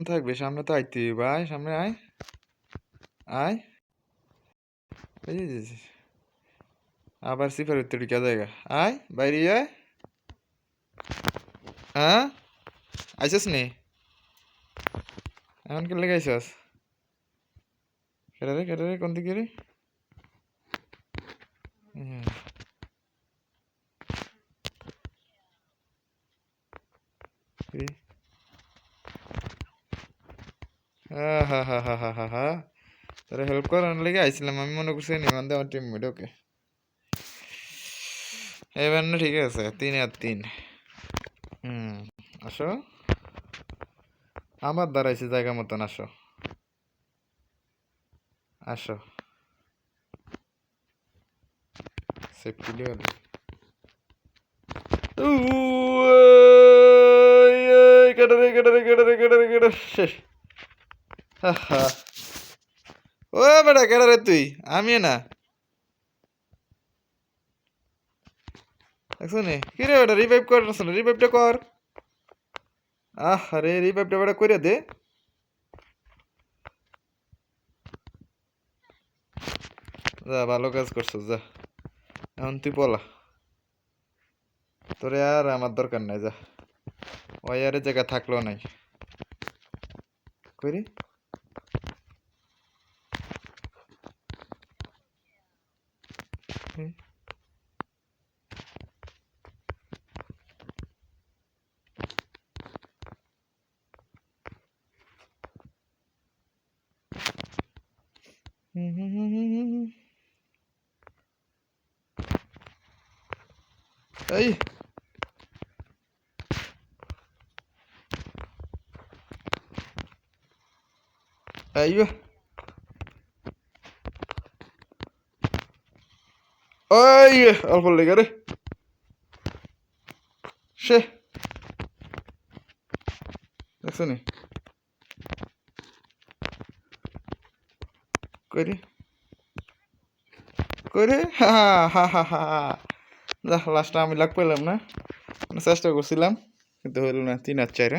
থাকবে, সামনে তো আইতে ভাই সামনে আয়। আয়। আবার সিফার উত্তর ঢুকা জায়গা আয়, বাইরে আয়। হ্যাঁ? আইসস নি? এখন কে লেগে আইসস কেটে রে রে কোন দিকে রে? হুম। কি? হা হা হা হা হা হা হেল্প লেগে আইছিলাম, আমি মনে করছি নিমান আমার টিমমেট ওকে। এবার না ঠিক আছে, তিন আর তিন। হুম, আসো। আমার দাঁড়াইছে জায়গা মতন, আসো। আসো। সেফটি লেভেল কেটারে কেটারে কেটারে কেটারে কেটারে শেষ হা হা ও বেটা রে তুই? আমি না। দেখছ নি? কি রে বেটা রিভাইভ কর না রিভাইভটা কর। আহ আরে রিভাইভটা বেটা করে দে। যা, ভালো কাজ করছ, যা। এখন তুই বলা। তোরে আর আমার দরকার নাই, যা। ওই আরে জায়গা থাকল নাই। করি হুম। হুম হুম হুম Ay, অল্প লেগে রে। সে দেখছ নি? কই করে হা হা হা হা লাস্টটা আমি লাগ পেলাম না। মানে চেষ্টা করছিলাম কিন্তু হইল না তিন আর চারে।